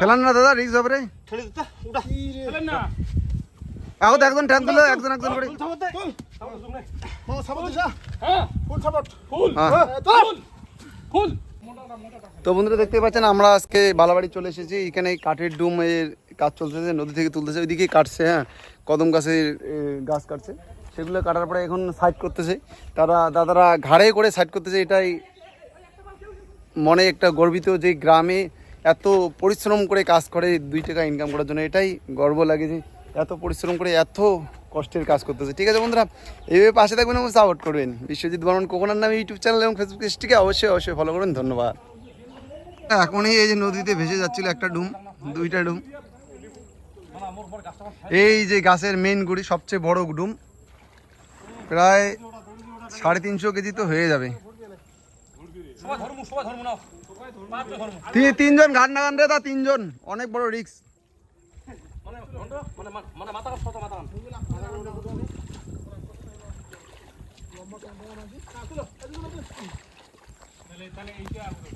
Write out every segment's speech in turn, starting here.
ফেলান না দাদা রিক্স হবে রে। একজন ট্যান তুলে একজন একজন করে। তো বন্ধুরা দেখতে পাচ্ছেন আমরা আজকে বালাবাড়ি চলে এসেছি। এখানে কাঠের ডুম এর কাজ চলতেছে নদী থেকে তুলতেছে ওইদিকে কাটছে হ্যাঁ। কদম গাছের গাছ কাটছে। সেগুলো কাটার পরে এখন সাইড করতেছে। তারা দাদারা ঘাড়ে করে সাইড করতেছে এটাই মনে একটা গর্বিত যে গ্রামে এত পরিশ্রম করে কাজ করে দুই টাকা ইনকাম করার জন্য। এটাই গর্ব লাগে যে এত পরিশ্রম করে এত কষ্টের কাজ করতেছে। ঠিক আছে বন্ধুরা এইভাবে পাশে থাকবেন এবং সাপোর্ট করবেন। বিশ্বজিৎ বর্মন কোকোনার নামে ইউটিউব চ্যানেল এবং ফেসবুক পেজটিকে অবশ্যই অবশ্যই ফলো করবেন ধন্যবাদ। এখনই এই যে নদীতে ভেসে যাচ্ছিল একটা ডুম, দুইটা ডুম। এই যে গাছের মেন গুড়ি, সবচেয়ে বড় ডুম, প্রায় সাড়ে তিনশো কেজি তো হয়ে যাবে। তিনজন ঘাট নাগান রে তা তিনজন। অনেক বড় রিক্স মানে মানে মানে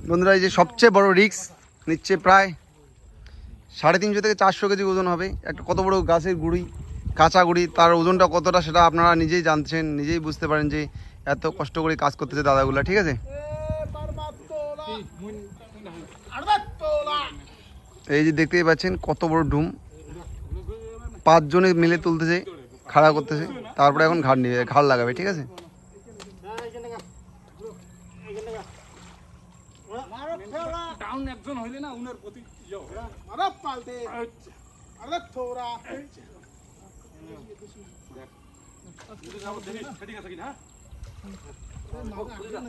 বন্ধুরা এই যে সবচেয়ে বড় রিক্স নিচ্ছে প্রায় সাড়ে তিনশো থেকে চারশো কেজি ওজন হবে। একটা কত বড় গাছের গুড়ি কাঁচা গুড়ি তার ওজনটা কতটা সেটা আপনারা নিজেই জানছেন নিজেই বুঝতে পারেন যে এত কষ্ট করে কাজ করতেছে দাদাগুলা ঠিক আছে? এই যে দেখতেই পাচ্ছেন কত বড় ডুম পাঁচজনে মিলে তুলতেছে খাড়া করতেছে তারপরে এখন ঘাড় নিয়ে ঘাড় লাগাবে ঠিক আছে? ইয়ে কিনা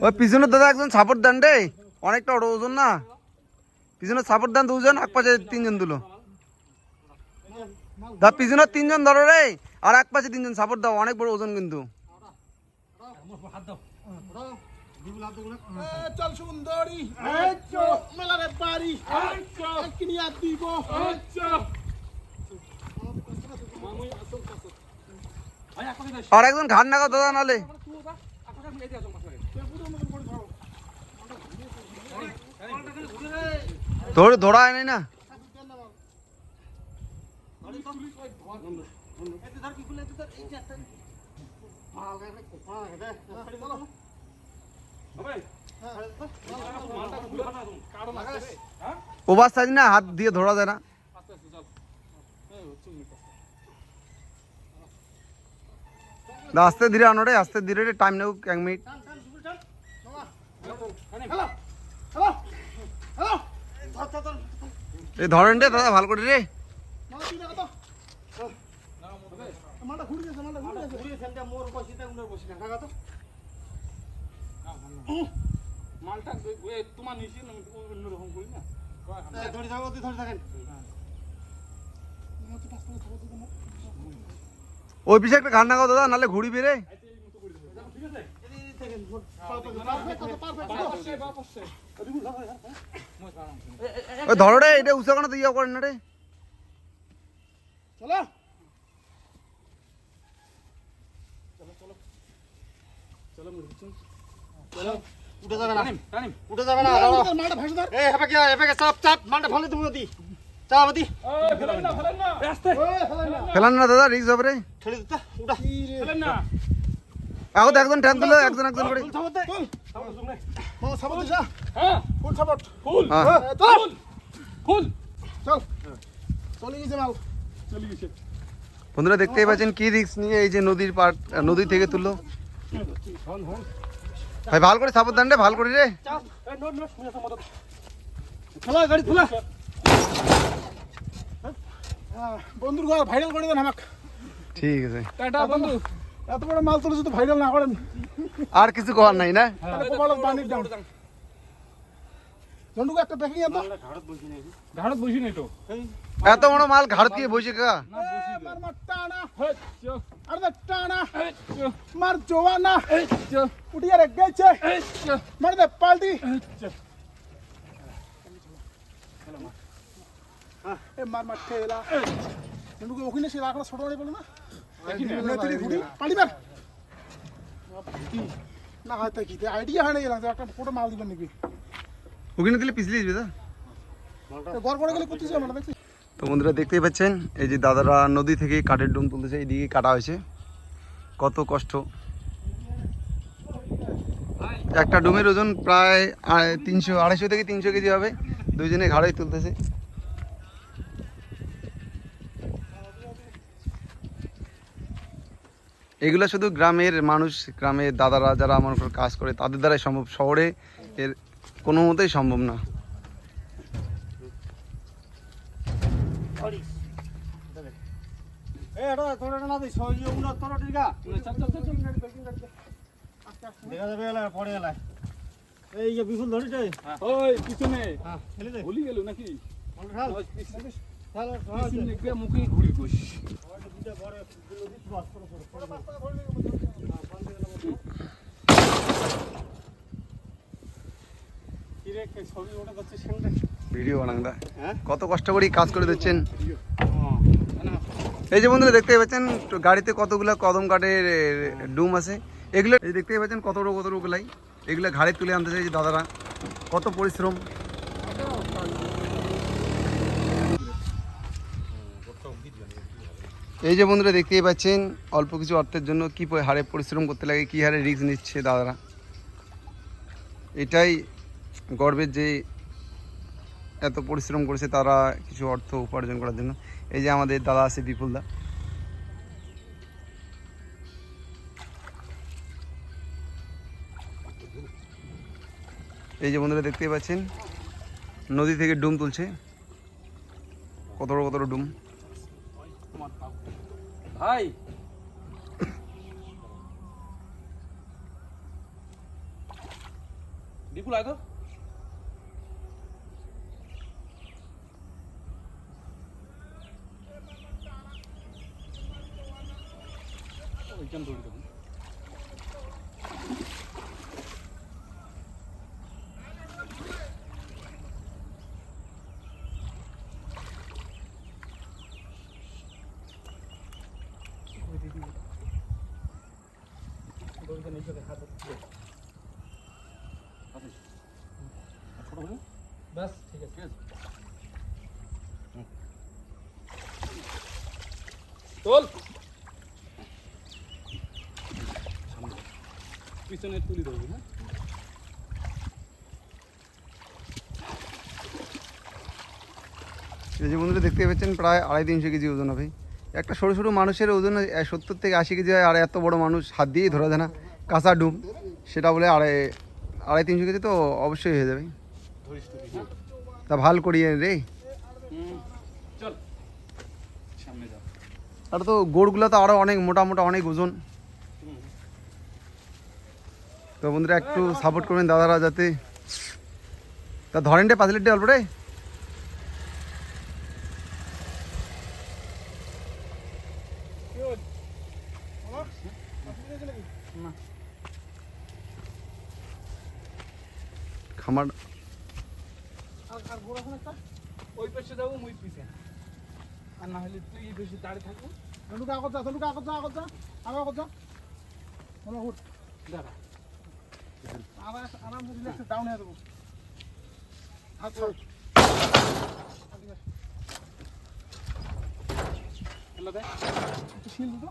ওই পিছনের দাদা একজন সাপোর্ট দেন রে অনেকটা ওজন না। পিছনে সাপোর্ট দেন দুজন, এক পাশে তিনজন দুলো। দা পিছনের তিনজন ধরো রে, আর এক পাশে তিনজন সাপোর্ট দাও, অনেক বড় ওজন কিন্তু। আর একজন ঘাট নাগাও দাদা নালে। ধরে ধরা হয় নাই না ওভার সাইজ না হাত দিয়ে ধরা যায় না দা আস্তে ধীরে আনো রে আস্তে ধীরে রে টাইম নেও এক মিনিট এই ধরেন রে দাদা ভালো করে রে। না মালটা তোমার নিচে না, অন্যরকম করি না ধরে থাকো ধরে থাকেন ওই পিছে একটা ঘাট নাগাও দাদা নালে ঘুরি বেরে ধরো রে এটা উঁচা কোনো ইয়ে করেন না রে? চলো। উঠে যাবে না। উঠে যাবে না দাঁড়াও। মালটা ভাসে ধর। এই হেপে কে হেপে কে চাপ চাপ মানটা তুমি ফেলান না দাদা রিক্স হবে রে। ঠেলে দিতে উঠা। ফেলেন না। এখন একজন ট্যান তুলে একজন একজন করে। ফুল সাপোর্ট হ্যাঁ। ফুল ফুল। হ্যাঁ। ফুল। ফুল। চল। চলে গেছে মাল। চলে গেছে। বন্ধুরা দেখতেই পাচ্ছেন কি রিক্স নিয়ে এই যে নদীর পার নদী থেকে তুললো। ভাই ভালো করে সাপোর্ট দেন রে ভালো করে রে। গাড়ি তুলা বন্ধুর ভাইরাল করে দেন আমাকে। ঠিক আছে। টাটা বন্ধু। এত বড় মাল তুলে যদি ভাইরাল না করেন। আর কিছু করার নাই না? পানির দাম। জন্ডুকে একটা দেখি এত। ঘাড়ত বসি নাই। ঘাড়ত বসি নাই তো। এত বড় মাল ঘাড় দিয়ে বসে কা? না বসি মার জোয়ানা। উঠিয়ে রে গেছে। মার দে পাল্টি। এ মার মার ঠেলা। ওখানে সে রাখলা ছোট বলে না। না কি আইডিয়া হয় না গেলাম একটা পুরো মাল দিবেন নাকি ওখানে দিলে পিছলে যাবে দা গড় করে গেলে করতেছি আমরা দেখছি তো বন্ধুরা দেখতেই পাচ্ছেন এই যে দাদারা নদী থেকে কাঠের ডুম তুলতেছে এইদিকে কাটা হয়েছে কত কষ্ট একটা ডুমের ওজন প্রায় তিনশো আড়াইশো থেকে তিনশো কেজি হবে দুইজনে ঘাড়েই তুলতেছে এগুলো শুধু গ্রামের মানুষ গ্রামের দাদারা যারা আমার উপর কাজ করে তাদের দ্বারাই সম্ভব। শহরে এর কোনো মতেই সম্ভব না। এই যে বিপুল ওই পিছনে। হ্যাঁ ভুলি গেল নাকি? মুখে ঘুরি কইস ভিডিও বানাংদা হ্যাঁ? কত কষ্ট করে কাজ করে দিচ্ছেন? এই যে বন্ধুরা দেখতেই পাচ্ছেন গাড়িতে কতগুলো কদম কাঠের ডুম আছে। এগুলো এই দেখতেই পাচ্ছেন কত কত গুলাই। এগুলো ঘাড়ে তুলে আনতে যে দাদারা। কত পরিশ্রম। এই যে বন্ধুরা দেখতেই পাচ্ছেন, অল্প কিছু অর্থের জন্য কী হারে পরিশ্রম করতে লাগে, কী হারে রিস্ক নিচ্ছে দাদারা। এটাই গর্বের যে এত পরিশ্রম করেছে তারা কিছু অর্থ উপার্জন করার জন্য। এই যে আমাদের দাদা আছে বিপুলদা এই যে বন্ধুরা দেখতেই পাচ্ছেন, নদী থেকে ডুম তুলছে। কত বড় কত ডুম। ভাই বিপুল আয় তো ওইখান দৌড়ি দেবো ব্যাস তুলি হ্যাঁ যে বন্ধুরা দেখতে পাচ্ছেন, প্রায় আড়াই তিনশো কেজি ওজন হবে। একটা সরু সরু মানুষের ওজন সত্তর থেকে আশি কেজি হয়, আর এত বড় মানুষ হাত দিয়েই ধরা যায় না। কাঁচা ডুম, সেটা বলে আড়াই আড়াই তিনশো কেজি তো অবশ্যই হয়ে যাবে। তা ভালো করিয়ে রে। আর তো গোড়গুলো তো আরও অনেক, মোটা মোটা অনেক ওজন। তো বন্ধুরা একটু সাপোর্ট করবেন দাদারা যাতে। তা ধরেন রে পাঁচ লিটার অল্প রে। খামার আর গোড়া একটা ওই পাশে যাব মুই পিছে। আর না হলে তুই এই পাশে দাঁড়িয়ে থাকব। তনুকা আগত যা তনুকা আগত যা আগত যা আগত আগত যা। মনে হুট দাঁড়া। আবার আরাম করে রিল্যাক্স ডাউন হয়ে দেবো হাত ছাড় দেখ। একটু শিল দিতো